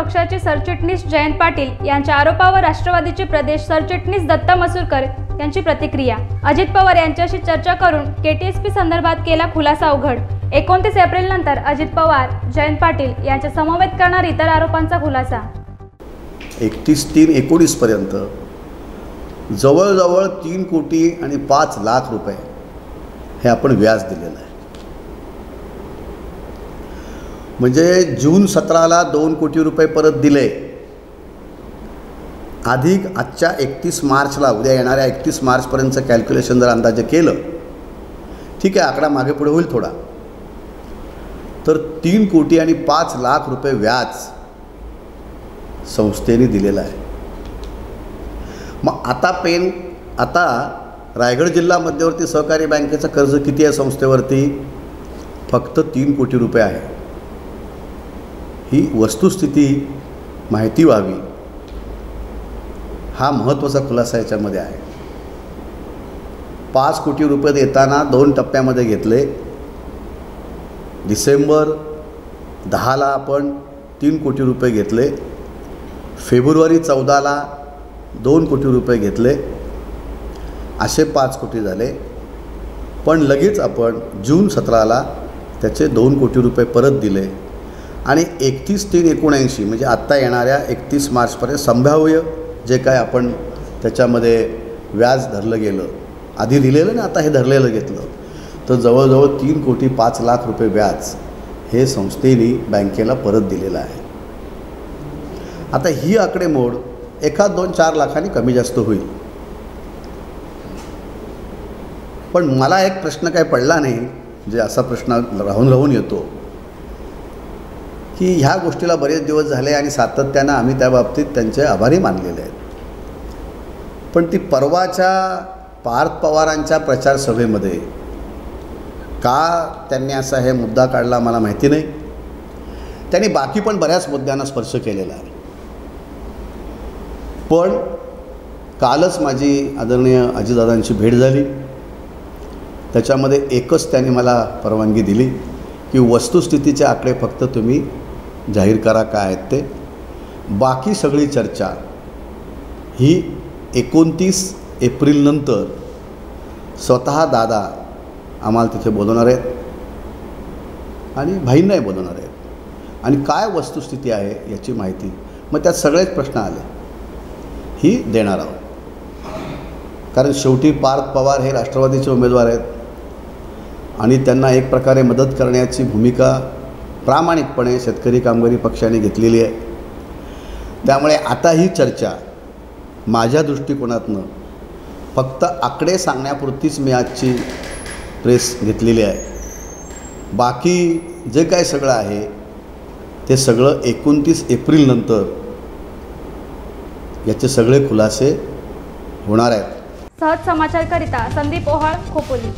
पक्षाचे सरचिटणीस जयंत पाटील यांच्या आरोपावर राष्ट्रवादीचे प्रदेश सरचिटणीस दत्ता मसूरकर यांची प्रतिक्रिया. अजित पवार यांच्याशी चर्चा करून केटीएसपी संदर्भात केला खुलासा उघड. एकोणतीस एप्रिल नंतर अजित पवार जयंत पाटील यांच्या समवेत करणार इतर आरोपांचा खुलासा. एकतीस तीन एकोणीसपर्यंत जवळजवळ तीन कोटी आणि पाच लाख रुपये हे आपण व्याज दिलेलं आहे. म्हणजे जून सतराला दोन कोटी रुपये परत दिले. अधिक आजच्या एकतीस मार्चला उद्या येणाऱ्या एकतीस मार्चपर्यंतचं कॅल्क्युलेशन जर अंदाजे केलं ठीक आहे आकडा मागे पुढे होईल थोडा. तर तीन कोटी आणि पाच लाख रुपये व्याज संस्थेने दिलेला आहे. मग आता पेन आता रायगड जिल्हा मध्यवर्ती सहकारी बँकेचं कर्ज किती आहे संस्थेवरती? फक्त तीन कोटी रुपये आहे. ही वस्तुस्थिती माहिती व्हावी हा महत्त्वाचा खुलासा याच्यामध्ये आहे. पाच कोटी रुपये देताना दोन टप्प्यामध्ये घेतले. डिसेंबर दहाला आपण तीन कोटी रुपये घेतले. फेब्रुवारी चौदाला दोन कोटी रुपये घेतले. असे पाच कोटी झाले. पण लगेच आपण जून सतराला त्याचे दोन कोटी रुपये परत दिले. आणि एकतीस तीन एकोणऐंशी म्हणजे आत्ता येणाऱ्या एकतीस मार्चपर्यंत संभाव्य जे काय आपण त्याच्यामध्ये व्याज धरलं गेलं आधी दिलेलं ना आता हे धरलेलं घेतलं तर जवळजवळ तीन कोटी पाच लाख रुपये व्याज हे संस्थेने बँकेला परत दिलेलं आहे. आता ही आकडेमोड एखाद दोन चार लाखांनी कमी जास्त होईल. पण मला एक प्रश्न काय पडला नाही जे असा प्रश्न राहून राहून येतो. की ह्या गोष्टीला बरेच दिवस झाले आणि सातत्यानं आम्ही त्या बाबतीत त्यांचे आभारी मानलेले आहेत. पण ती परवाच्या पार्थ पवारांच्या प्रचार सभेमध्ये का त्यांनी असा हे मुद्दा काढला मला माहिती नाही. त्यांनी बाकी पण बऱ्याच मुद्द्यांना स्पर्श केलेला आहे. पण कालच माझी आदरणीय अजितदादांची भेट झाली. त्याच्यामध्ये एकच त्यांनी मला परवानगी दिली की वस्तुस्थितीचे आकडे फक्त तुम्ही जाहीर करा काय आहेत ते. बाकी सगळी चर्चा ही एकोणतीस एप्रिलनंतर स्वतः दादा आम्हाला तिथे बोलवणार आहेत आणि भाईंनाही बोलवणार आहेत. आणि काय वस्तुस्थिती आहे याची माहिती मग त्यात सगळेच प्रश्न आले. ही देणार आहोत. कारण शेवटी पार्थ पवार हे राष्ट्रवादीचे उमेदवार आहेत. आणि त्यांना एक प्रकारे मदत करण्याची भूमिका प्रामाणिकपणे शेतकरी कामगारी पक्षाने घेतलेली आहे. त्यामुळे आता ही चर्चा माझ्या दृष्टिकोनातनं फक्त आकडे सांगण्यापुरतीच मी आजची प्रेस घेतलेली आहे. बाकी जे काय सगळं आहे ते सगळं एकोणतीस एप्रिलनंतर याचे सगळे खुलासे होणार आहेत. सहज समाचारकरिता संदीप ओहाळ खोपोली.